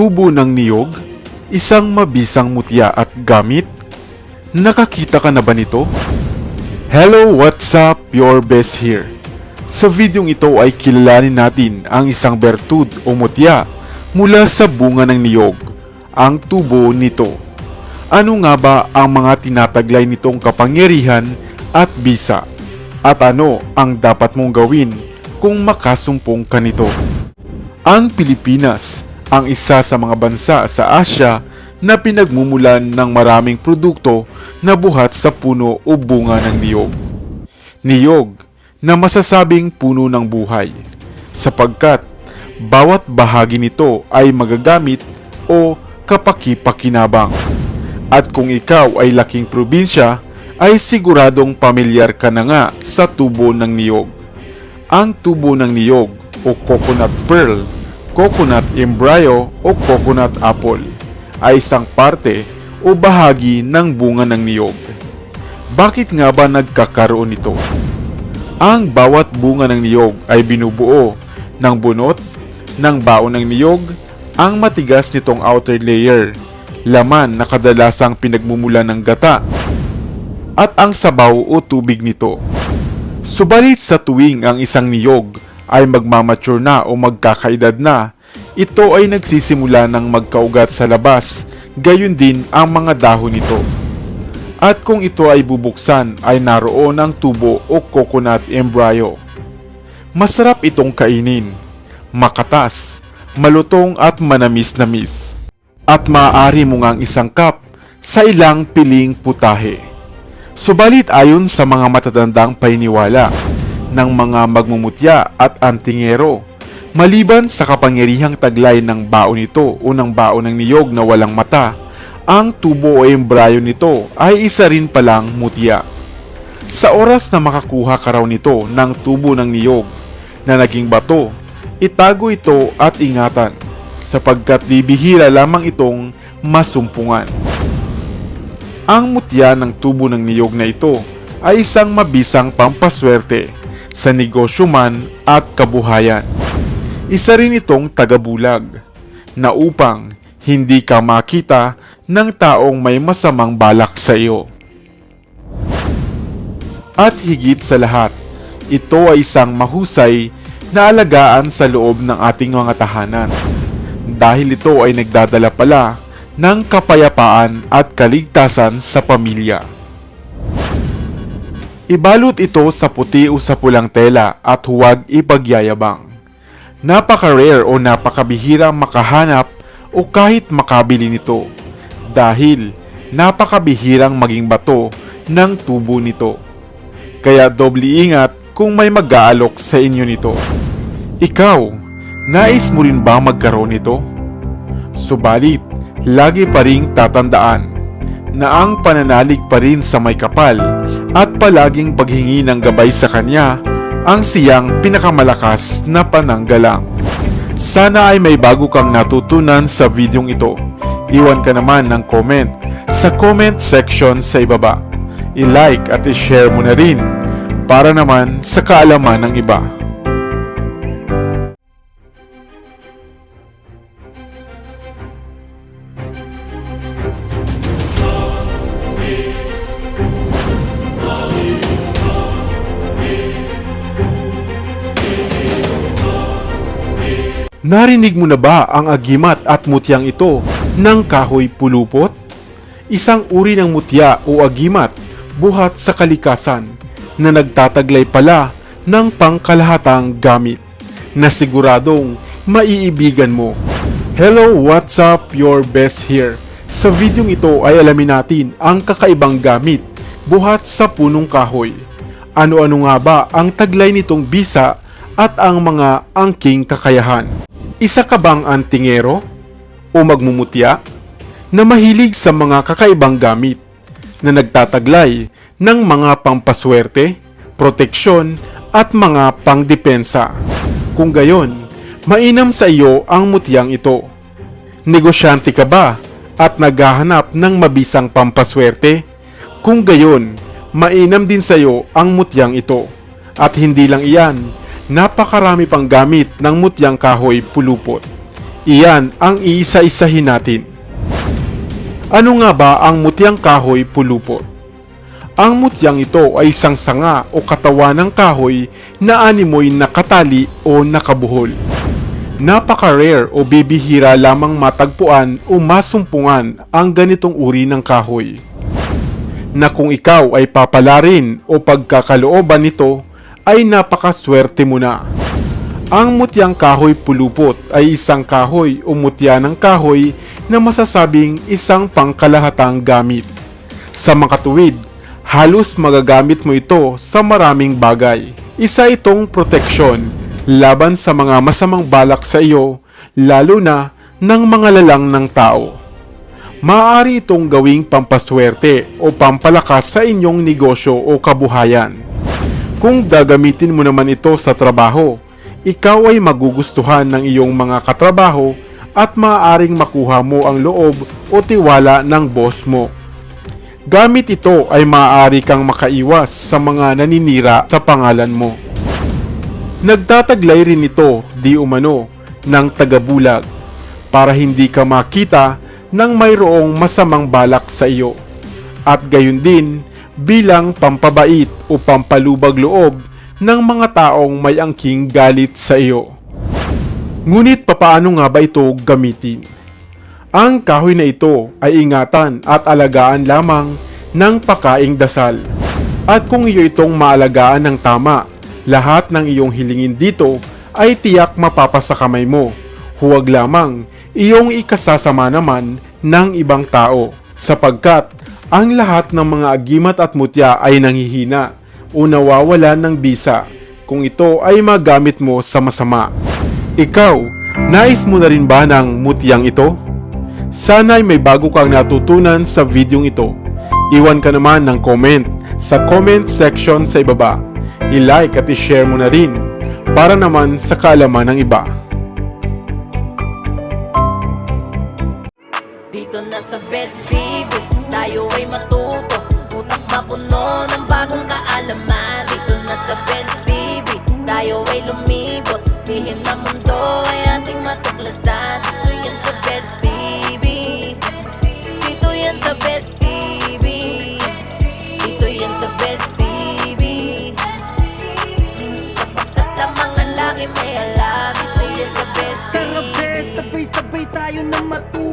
tubo ng niyog, isang mabisang mutya at gamit? Nakakita ka na ba nito? Hello, what's up? Your best here. Sa videong ito ay kilalanin natin ang isang bertud o mutya mula sa bunga ng niyog, ang tubo nito. Ano nga ba ang mga tinataglay nitong kapangyarihan at bisa? At ano ang dapat mong gawin kung makasumpong ka nito? Ang Pilipinas ang isa sa mga bansa sa Asya na pinagmumulan ng maraming produkto na buhat sa puno o bunga ng niyog. Niyog na masasabing puno ng buhay sapagkat bawat bahagi nito ay magagamit o kapaki-pakinabang. At kung ikaw ay laking probinsya, ay siguradong pamilyar ka na nga sa tubo ng niyog. Ang tubo ng niyog o coconut pearl, coconut embryo o coconut apple ay isang parte o bahagi ng bunga ng niyog. Bakit nga ba nagkakaroon nito? Ang bawat bunga ng niyog ay binubuo ng bunot, ng baon ng niyog, ang matigas nitong outer layer, laman na kadalasang pinagmumulan ng gata, at ang sabaw o tubig nito. Subalit sa tuwing ang isang niyog ay magmamature na o magkakaedad na, ito ay nagsisimula ng magkaugat sa labas, gayon din ang mga dahon nito. At kung ito ay bubuksan ay naroon ang tubo o coconut embryo. Masarap itong kainin, makatas, malutong at manamis-namis. At maaari mo ngang isang cup sa ilang piling putahe. Subalit ayon sa mga matatandang painiwala ng mga magmumutya at antingero, maliban sa kapangyarihang taglay ng baon nito o ng baon ng niyog na walang mata, ang tubo o embryo nito ay isa rin palang mutya. Sa oras na makakuha ka raw nito ng tubo ng niyog na naging bato, itago ito at ingatan sapagkat bibihira lamang itong masumpungan. Ang mutya ng tubo ng niyog na ito ay isang mabisang pampaswerte sa negosyo man at kabuhayan. Isa rin itong tagabulag na upang hindi ka makita ng taong may masamang balak sa iyo. At higit sa lahat, ito ay isang mahusay na alagaan sa loob ng ating mga tahanan dahil ito ay nagdadala pala ng kapayapaan at kaligtasan sa pamilya. Ibalot ito sa puti o sa pulang tela at huwag ipagyayabang. Napaka-rare o napakabihirang makahanap o kahit makabili nito dahil napakabihirang maging bato ng tubo nito. Kaya doble ingat kung may mag-aalok sa inyo nito. Ikaw, nais mo rin ba magkaroon nito? Subalit, lagi pa ring tatandaan na ang pananalig pa rin sa may kapal at palaging paghingi ng gabay sa kanya ang siyang pinakamalakas na pananggalang. Sana ay may bago kang natutunan sa videong ito. Iwan ka naman ng comment sa comment section sa ibaba. I-like at i-share mo na rin para naman sa kaalaman ng iba. Narinig mo na ba ang agimat at mutyang ito ng kahoy pulupot? Isang uri ng mutya o agimat buhat sa kalikasan na nagtataglay pala ng pangkalahatang gamit na siguradong maiibigan mo. Hello, what's up? Your best here. Sa videong ito ay alamin natin ang kakaibang gamit buhat sa punong kahoy. Ano-ano nga ba ang taglay nitong bisa at ang mga angking kakayahan? Isa ka bang antingero o magmumutya na mahilig sa mga kakaibang gamit na nagtataglay ng mga pampaswerte, proteksyon at mga pangdepensa? Kung gayon, mainam sa iyo ang mutyang ito. Negosyante ka ba at naghahanap ng mabisang pampaswerte? Kung gayon, mainam din sa iyo ang mutyang ito. At hindi lang iyan, napakarami pang gamit ng mutyang kahoy pulupot. Iyan ang iisa-isahin natin. Ano nga ba ang mutyang kahoy pulupot? Ang mutyang ito ay isang sanga o katawan ng kahoy na animoy nakatali o nakabuhol. Napaka-rare o bibihira lamang matagpuan o masumpungan ang ganitong uri ng kahoy. Na kung ikaw ay papalarin o pagkakalooban nito, ay napakaswerte mo na. Ang mutyang kahoy pulupot ay isang kahoy o mutya ng kahoy na masasabing isang pangkalahatang gamit. Sa makatuwid, halos magagamit mo ito sa maraming bagay. Isa itong proteksyon laban sa mga masamang balak sa iyo, lalo na ng mga lalang ng tao. Maaari itong gawing pampaswerte o pampalakas sa inyong negosyo o kabuhayan. Kung gagamitin mo naman ito sa trabaho, ikaw ay magugustuhan ng iyong mga katrabaho at maaaring makuha mo ang loob o tiwala ng boss mo. Gamit ito ay maaari kang makaiwas sa mga naninira sa pangalan mo. Nagtataglay rin ito di umano ng tagabulag para hindi ka makita ng mayroong masamang balak sa iyo at gayon din bilang pampabait o pampalubag loob ng mga taong may angking galit sa iyo. Ngunit papaano nga ba ito gamitin? Ang kahoy na ito ay ingatan at alagaan lamang ng pakaing dasal. At kung iyo itong maalagaan ng tama, lahat ng iyong hilingin dito ay tiyak mapapasa kamay mo. Huwag lamang iyong ikasasama naman ng ibang tao sapagkat ang lahat ng mga agimat at mutya ay nanghihina o nawawala ng bisa kung ito ay magamit mo sa masama. Ikaw, nais mo na rin ba ng mutyang ito? Sana'y may bago kang natutunan sa videong ito. Iwan ka naman ng comment sa comment section sa ibaba. I-like at i-share mo na rin para naman sa kaalaman ng iba. Tayo ay lumibot Lihim na mundo ay ating matuklasan. Dito yan sa Best TV Dito yan sa Best TV Dito yan sa Best TV Sapagkat ang mga laki may alam Dito yan sa Best Tara TV bes, sabay-sabay tayo na Pagkat